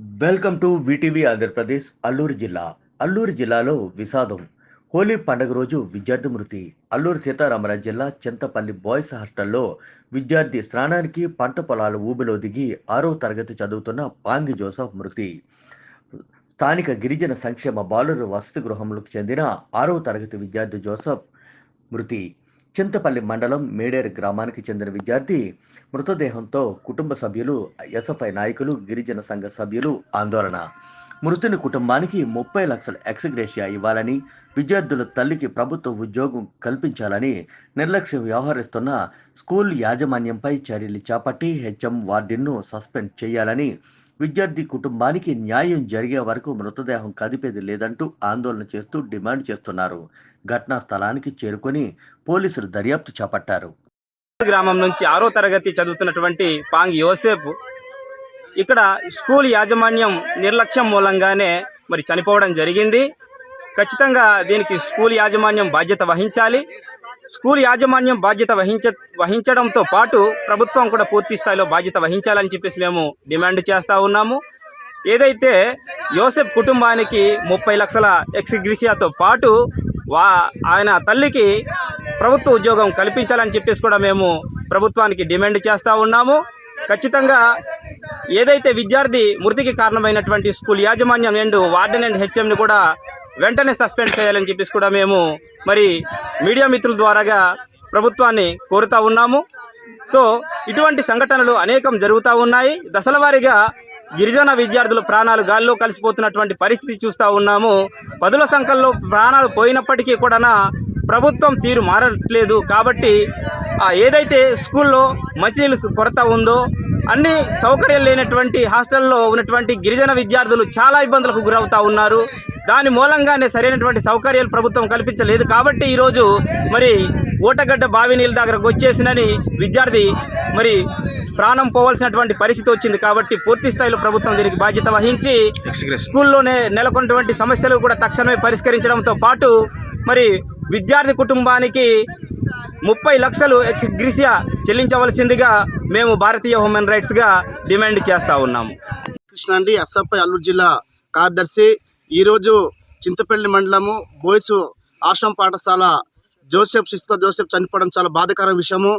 Welcome to VTV Andhra Pradesh Alluri జిల్లా. అల్లూరు జిల్లాలో విషాదం. హోలీ పండుగ రోజు విద్యార్థి మృతి. అల్లూరు సీతారామరాజు జిల్లా చింతపల్లి బాయ్స్ హాస్టల్లో విద్యార్థి స్నానానికి పంట పొలాల ఊబిలో దిగి ఆరవ తరగతి చదువుతున్న పాంగి జోసఫ్ మృతి. స్థానిక గిరిజన సంక్షేమ బాలుర వసతి గృహంలోకి చెందిన ఆరో తరగతి విద్యార్థి జోసఫ్ మృతి. చింతపల్లి మండలం మేడేరు గ్రామానికి చెందిన విద్యార్థి మృతదేహంతో కుటుంబ సభ్యులు ఎస్ఎఫ్ఐ నాయకులు గిరిజన సంఘ సభ్యులు ఆందోళన. మృతుని కుటుంబానికి ముప్పై లక్షల ఎక్స్గ్రేషియా ఇవ్వాలని విద్యార్థుల తల్లికి ప్రభుత్వ ఉద్యోగం కల్పించాలని నిర్లక్ష్యం వ్యవహరిస్తున్న స్కూల్ యాజమాన్యంపై చర్యలు చేపట్టి హెచ్ఎం వార్డెన్ను సస్పెండ్ చేయాలని విద్యార్థి కుటుంబానికి న్యాయం జరిగే వరకు మృతదేహం కదిపేది లేదంటూ ఆందోళన చేస్తూ డిమాండ్ చేస్తున్నారు. ఘటనా స్థలానికి చేరుకొని పోలీసులు దర్యాప్తు చేపట్టారు. గ్రామం నుంచి ఆరో తరగతి చదువుతున్నటువంటి పాంగ్ యోసేఫ్ ఇక్కడ స్కూల్ యాజమాన్యం నిర్లక్ష్యం మూలంగానే మరి చనిపోవడం జరిగింది. ఖచ్చితంగా దీనికి స్కూల్ యాజమాన్యం బాధ్యత వహించాలి. స్కూల్ యాజమాన్యం బాధ్యత వహించ వహించడంతో పాటు ప్రభుత్వం కూడా పూర్తి స్థాయిలో బాధ్యత వహించాలని చెప్పేసి మేము డిమాండ్ చేస్తూ ఉన్నాము. ఏదైతే యోసెఫ్ కుటుంబానికి ముప్పై లక్షల ఎక్స్గ్రిసియాతో పాటు వా ఆయన తల్లికి ప్రభుత్వ ఉద్యోగం కల్పించాలని చెప్పేసి కూడా మేము ప్రభుత్వానికి డిమాండ్ చేస్తూ ఉన్నాము. ఖచ్చితంగా ఏదైతే విద్యార్థి మృతికి కారణమైనటువంటి స్కూల్ యాజమాన్యం అండ్ వార్డెన్ అండ్ హెచ్ఎంని కూడా వెంటనే సస్పెండ్ చేయాలని చెప్పేసి కూడా మేము మరి మీడియా మిత్రుల ద్వారాగా ప్రభుత్వాన్ని కోరుతూ ఉన్నాము. సో ఇటువంటి సంఘటనలు అనేకం జరుగుతూ ఉన్నాయి. దశలవారీగా గిరిజన విద్యార్థుల ప్రాణాలు గాల్లో కలిసిపోతున్నటువంటి పరిస్థితి చూస్తూ ఉన్నాము. పదుల సంఖ్యలో ప్రాణాలు పోయినప్పటికీ కూడా ప్రభుత్వం తీరు మారట్లేదు. కాబట్టి ఏదైతే స్కూల్లో మంచినీళ్ళు కొరత ఉందో అన్ని సౌకర్యాలు లేనటువంటి హాస్టల్లో ఉన్నటువంటి గిరిజన విద్యార్థులు చాలా ఇబ్బందులకు గురవుతూ ఉన్నారు. దాని మూలంగానే సరైనటువంటి సౌకర్యాలు ప్రభుత్వం కల్పించలేదు కాబట్టి ఈరోజు మరి ఓటగడ్డ బావి నీళ్ళ దగ్గరకు వచ్చేసినని విద్యార్థి మరి ప్రాణం పోవాల్సినటువంటి పరిస్థితి వచ్చింది కాబట్టి పూర్తి స్థాయిలో ప్రభుత్వం దీనికి బాధ్యత వహించి స్కూల్లోనే నెలకొన్నటువంటి సమస్యలు కూడా తక్షణమే పరిష్కరించడంతో పాటు మరి విద్యార్థి కుటుంబానికి ముప్పై లక్షలు గ్రిసియా చెల్లించవలసిందిగా మేము భారతీయ హ్యూమన్ రైట్స్గా డిమాండ్ చేస్తూ ఉన్నాము. కృష్ణ అండి అల్లూరు జిల్లా కార్యదర్శి ఈరోజు చింతపల్లి మండలము బోయ్స్ ఆశ్రమ పాఠశాల జోసెఫ్ శిస్త జోసెఫ్ చనిపోవడం చాలా బాధాకర విషయము.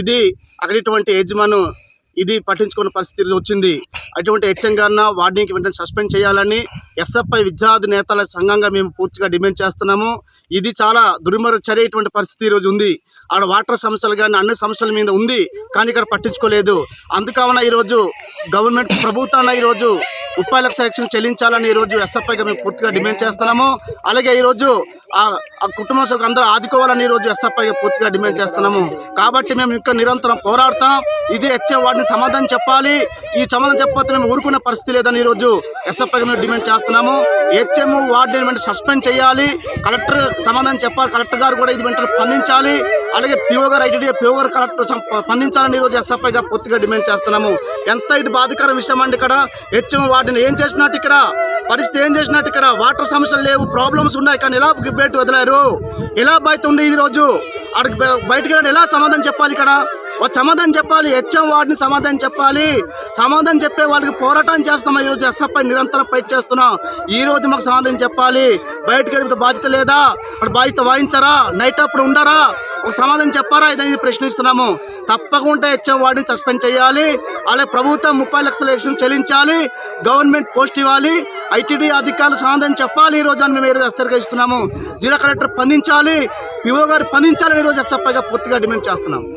ఇది అక్కడిటువంటి యజమాను ఇది పట్టించుకున్న పరిస్థితి వచ్చింది. అటువంటి హెచ్ఎం గారిన వార్డెన్కి వెంటనే సస్పెండ్ చేయాలని ఎస్ఎఫ్ఐ విద్యార్థి నేతల సంఘంగా మేము పూర్తిగా డిమాండ్ చేస్తున్నాము. ఇది చాలా దుర్మర చర్యటువంటి పరిస్థితి ఈరోజు ఉంది. ఆడ వాటర్ సమస్యలు కానీ అన్ని సమస్యల మీద ఉంది. కానీ ఇక్కడ పట్టించుకోలేదు. అందుకావున ఈరోజు గవర్నమెంట్ ప్రభుత్వాన్ని ఈరోజు ముప్పై లక్షల యాక్షన్ చెల్లించాలని ఈరోజు ఎస్ఎఫ్ఐగా మేము పూర్తిగా డిమాండ్ చేస్తున్నాము. అలాగే ఈరోజు ఆ కుటుంబ సభ్యులు అందరూ ఆదుకోవాలని ఈరోజు ఎస్ఎఫ్ఐగా పూర్తిగా డిమాండ్ చేస్తున్నాము. కాబట్టి మేము ఇంకా నిరంతరం పోరాడతాం. ఇది వచ్చే వాడిని సమాధానం చెప్పాలి. ఈ సమాధానం చెప్పకపోతే మేము ఊరుకునే పరిస్థితి లేదని ఈరోజు ఎస్ఎఫ్ఐగా మేము డిమాండ్ చేస్తున్నాము. హెచ్ఎం వార్డు వెంటనే సస్పెండ్ చేయాలి. కలెక్టర్ సమాధానం చెప్పాలి. కలెక్టర్ గారు కూడా ఇది వెంటనే స్పందించాలి. అలాగే పిఓ గారు ఐటీడీ పిఓ గారు కలెక్టర్ స్పందించాలని ఈరోజు ఎస్ఎఫ్ఐగా పూర్తిగా డిమాండ్ చేస్తున్నాము. ఎంత ఇది బాధికర విషయం అండి ఇక్కడ? హెచ్ఎం వాటిని ఏం చేసినట్టు ఇక్కడ? పరిస్థితి ఏం చేసినట్టు ఇక్కడ? వాటర్ సమస్యలు లేవు ప్రాబ్లమ్స్ ఉన్నాయి. కానీ ఎలా పెట్టి వదిలారు? ఎలా బయట ఉంది ఈరోజు? రోజు అక్కడికి బయటికి ఎలా సమాధానం చెప్పాలి ఇక్కడ? ఒక సమాధానం చెప్పాలి హెచ్ఎం వార్డుని సమాధానం చెప్పాలి. సమాధానం చెప్పే వాళ్ళకి పోరాటం చేస్తున్నాం ఈరోజు ఎస్ఎఫ్ఐ నిరంతరం ఫైట్ చేస్తున్నాం. ఈ రోజు మాకు సమాధానం చెప్పాలి. బయటకు వెళ్ళిపోతే బాధ్యత లేదా? అక్కడ బాధ్యత వాయించరా నైట్ అప్పుడు ఉండరా? ఒక సమాధానం చెప్పారా? ఇదని ప్రశ్నిస్తున్నాము. తప్పకుండా హెచ్ఎం వార్డుని సస్పెండ్ చేయాలి. అలాగే ప్రభుత్వం ముప్పై లక్షల ఎక్షన్ చెల్లించాలి. గవర్నమెంట్ పోస్ట్ ఇవ్వాలి. ఐటీడీ అధికారులు సమాధానం చెప్పాలి ఈ రోజు అని మేము ఈరోజు హెచ్చరిక జిల్లా కలెక్టర్ స్పందించాలి. పిఓ గారు స్పందించాలని ఈరోజు ఎస్ఎఫ్ఐగా పూర్తిగా డిమాండ్ చేస్తున్నాం.